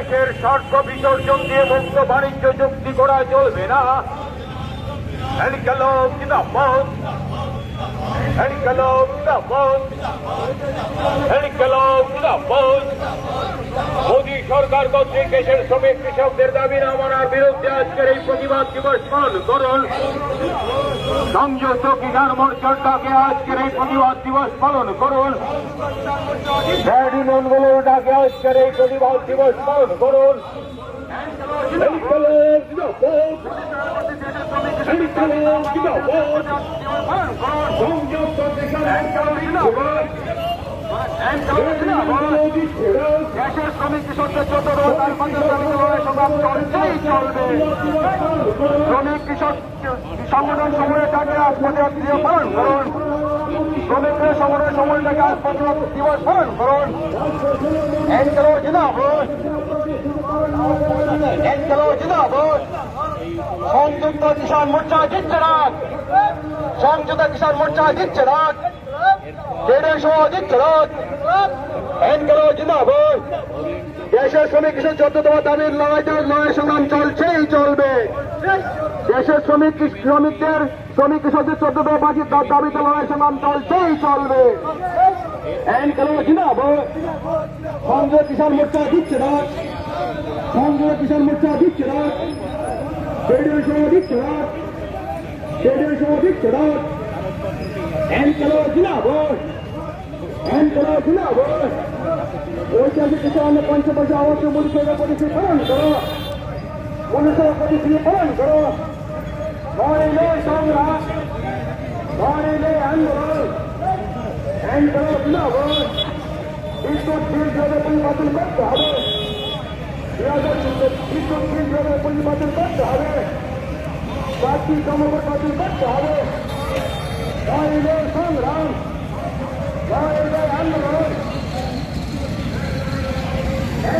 দেশের স্বার্থ বিসর্জন দিয়ে মুক্ত বাণিজ্য চুক্তি করা চলবে না। এনকালো জিন্দাবাদ। এনকালো জিন্দাবাদ। এনকালো জিন্দাবাদ। সরকার কর্তৃক দেশের শ্রমিক কৃষকদের দাবি না মানার বিরুদ্ধে আজকের এই প্রতিবাদ দিবস পালন করুন সংযুক্ত কিষাণ মোর্চার ডাকে আজকের এই প্রতিবাদ দিবস পালন করুন ট্রেড ইউনিয়নগুলোর ডাকে আজকের এই প্রতিবাদ দিবস পালন করুন! সংযুক্ত কিষাণ! দেশের শ্রমিক কৃষকদের যত লড়াই সংগ্রাম চলছেই চলবে শ্রমিক কৃষক সংগঠন সময়ের ডাকে আজ প্রতিবাদ দিবস পালন করুন শ্রমিকদের সমরের সময়ের ডাকে আজ প্রতিবাদ দিবস পালন করুন এনকালো জিন্দাবাদ এনকালো জিন্দাবাদ সংযুক্ত কিষাণ মোর্চা জিতছে রাত সংযুক্ত কিষাণ মোর্চা জিতছে রাত ট্রেডের সহ জিতছে রাত জিন্দাবাদ। দেশের শ্রমিক কৃষক চোদ্দতম দাবির লড়াই লড়াই সংগ্রাম চলছেই চলবে। দেশের শ্রমিক শ্রমিকদের শ্রমিক কৃষকদের চোদ্দতম বাকি দাবিতে লড়াই সংগ্রাম চলছেই চলবে। এনকালো জিন্দাবাদ। সংযোগ কিষাণ মোর্চা দিচ্ছে না সংযোগ কিষাণ মোর্চা দিচ্ছে না দিচ্ছে না ট্রেডের সহ দিচ্ছে না এনকালো জিন্দাবাদ। এনকালো জিন্দাবাদ ঐতিহাসিক কিষাণ পঞ্চবর্ষ আবাস মূল্য পরিস্থিতি পালন করো মনুষ্য পরিস্থিতি পালন করো নইলে সংগ্রাম নইলে আন্দোলন এনকালো জিন্দাবাদ বিদ্যুৎ বিলভাবে পরিবর্তন করতে হবে দুই হাজার বিদ্যুৎ বিলভাবে পরিবর্তন করতে হবে চাকরি কর্মকর্তা বাতিল করতে হবে নইলে সংগ্রাম নইলে আন্দোলন এনকালো জিন্দাবাদ কংগ্রেস মোর্চা দিচ্ছে কংগ্রেস মোর্চা দিচ্ছে এনকালো জিন্দাবাদ এনকালো জিন্দাবাদ রাষ্ট্রের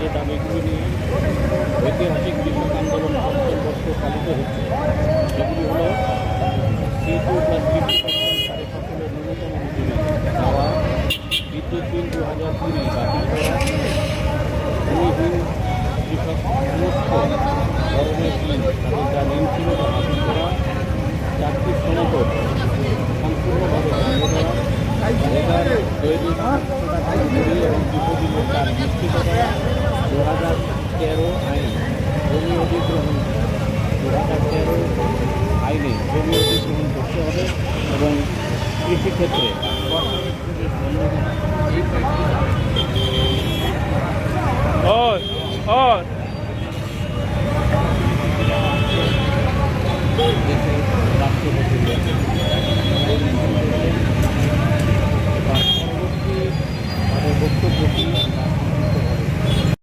যে দাবিগুলি নিয়ে ঐতিহাসিক কৃষক আন্দোলন বর্ষ পালিত হচ্ছে সেগুলি হল সেতু প্লাস দৈনিক একশো দু হাজার তেরো আইন জমি অধিগ্রহণ দু হাজার তেরো আইনে করতে হবে এবং কৃষিক্ষেত্রে और और जैसे